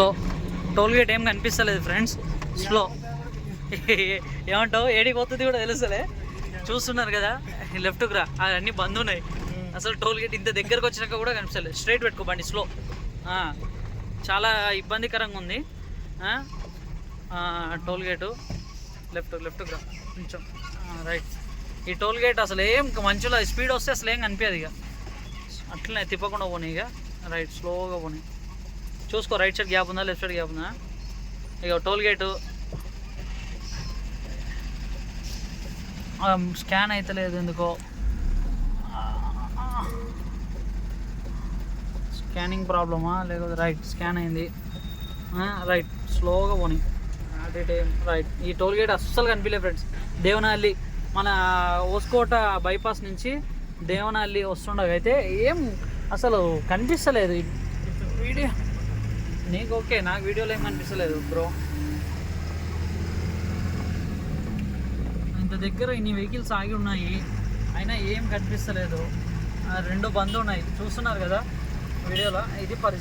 Slow. Toll gate ఏం కనిపిస్తలేదు friends. Slow. ఏమంటావు? ఏడికి పోతుంది కూడా తెలుసలే చూస్తున్నారు కదా లెఫ్ట్కి రా. అవన్నీ బంద్ ఉన్నాయి. అసలు టోల్ గేట్ ఇంత దగ్గరకు వచ్చినాక కూడా కనిపిస్తలేదు. స్ట్రైట్ పెట్టుకో బండి స్లో. చాలా ఇబ్బందికరంగా ఉంది. Tollgate toll gate. లెఫ్ట్ లెఫ్ట్కి రా. కొంచెం రైట్. ఈ టోల్ గేట్ అసలు ఏం మంచిలో స్పీడ్ వస్తే అసలు ఏం కనిపించదు ఇక. అట్లనే తిప్పకుండా పోనీ ఇక. రైట్ స్లోగా పోనీ. చూసుకో రైట్ సైడ్ గ్యాప్ ఉందా లెఫ్ట్ సైడ్ గ్యాప్ ఉందా? ఇక టోల్ గేటు స్కాన్ అవుతలేదు ఎందుకో. స్కానింగ్ ప్రాబ్లమా లేకపోతే రైట్ స్కాన్ అయింది. రైట్ స్లోగా పోనీ. అట్ ఏ టైం రైట్ ఈ టోల్ గేట్ అస్సలు కనిపించలేదు ఫ్రెండ్స్ దేవనహల్లి మన ఓస్కోట బైపాస్ నుంచి దేవనహల్లి వస్తుండగా అయితే ఏం అసలు కనిపిస్తలేదు. వీడియో నీకు ఓకే నాకు వీడియోలో ఏం కనిపిస్తలేదు బ్రో ఇంత దగ్గర ఇన్ని వెహికల్స్ ఆగి ఉన్నాయి అయినా ఏం కనిపిస్తలేదు. రెండు బంద్ ఉన్నాయి చూస్తున్నారు కదా వీడియోలో ఇది పరిస్థితి.